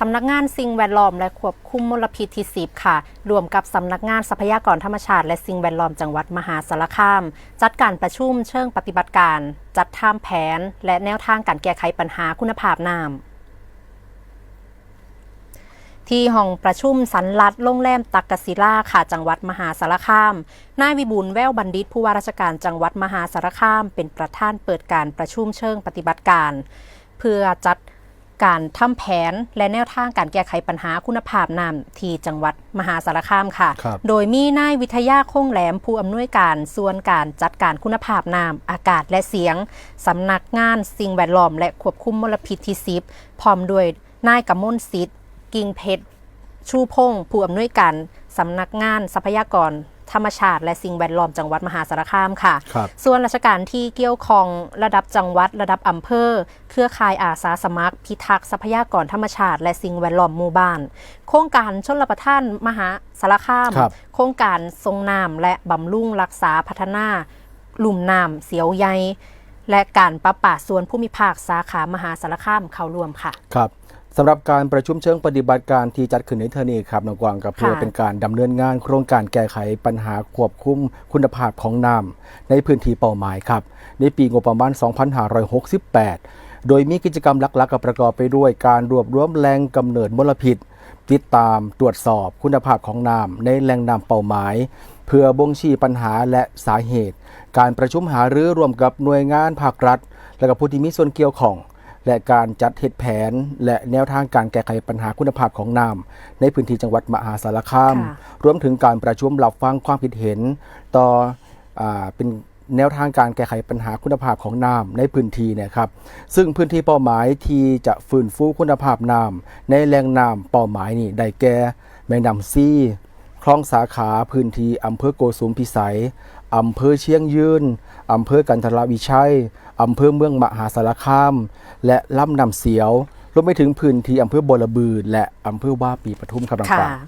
สำนักงานสิ่งแวดล้อมและควบคุมมลพิษที่สิบค่ะ รวมกับสำนักงานทรัพยากรธรรมชาติ และสิ่งแวดล้อมจังหวัดมหาสารคาม จัดการประชุมเชิงปฏิบัติการ จัดทำแผน และแนวทางการแก้ไขปัญหาคุณภาพน้ำที่ห้องประชุมสันลัดโรงแรมตักกศิลาค่ะจังหวัดมหาสารคาม นายวิบูลแววบัณฑิตผู้ว่าราชการจังหวัดมหาสารคาม เป็นประธานเปิดการประชุมเชิงปฏิบัติการ เพื่อจัด การทำแผนและแนวทางการแก้ไขปัญหาคุณภาพน้ำที่จังหวัดมหาสารคามค่ะครับโดยมีนายวิทยาคงแหลมผู้อำนวยการส่วนการจัดการคุณภาพน้ำอากาศและเสียงสำนักงานสิ่งแวดล้อมและควบคุมมลพิษที่สิบพร้อมด้วยนายกมลสิทธิ์กิ่งเพชรชูพงศ์ผู้อำนวยการสำนักงานทรัพยากร ธรรมชาติและสิ่งแวดล้อมจังหวัดมหาสารคามค่ะครับส่วนราชการที่เกี่ยวข้องระดับจังหวัดระดับอำเภอ เครือข่ายอาสาสมัคร พิทักษ์ทรัพยากรธรรมชาติ และสิ่งแวดล้อมหมู่บ้าน โครงการชนรับประทานมหาสารคามครับโครงการทรงน้ำและบำรุงรักษาพัฒนาลุ่มน้ำเสียวใยและการประป่าส่วนภูมิภาคสาขามหาสารคามเข้าร่วมค่ะ ครับ สำหรับการประชุมเชิงปฏิบัติการที่จัดขึ้นในเทอร์นี้ครับน้องกวางกับเพื่อค่ะเป็นการดำเนินงานโครงการแก้ไขปัญหาควบคุมคุณภาพของน้ำในพื้นที่เป้าหมายครับ ในปีงบประมาณ 2568 โดยมีกิจกรรมหลักๆกับประกอบไปด้วยการรวบรวมแหล่งกำเนิดมลพิษ ติดตามตรวจสอบคุณภาพของน้ำในแหล่งน้ำเป้าหมาย เพื่อบ่งชี้ปัญหาและสาเหตุ การประชุมหารือร่วมกับหน่วยงานภาครัฐ และกับผู้ที่มีส่วนเกี่ยวข้อง และการจัดเหตุแผน และแนวทางการแก้ไขปัญหาคุณภาพของน้ำในพื้นที่จังหวัดมหาสารคามค่ะรวมถึงการประชุมรับฟังความคิดเห็น ต่ออาเป็นแนวทางการแก้ไขปัญหาคุณภาพของน้ำในพื้นที่เนะครับซึ่งพื้นที่เป้าหมายที่จะฟื้นฟูคุณภาพน้ำในแหล่งน้ำเป้าหมายนี่ได้แก่แม่น้ำซี คลองสาขาพื้นที่อำเภอโกสุมพิสัยอำเภอเชียงยืนอำเภอกันทรวิชัยอำเภอเมืองมหาสารคาม และลำน้ำเสียวรวมไปถึงพื้นที่อำเภอบัวระบือ และอำเภอว่าปีปทุมครับน้องค่ะปลาง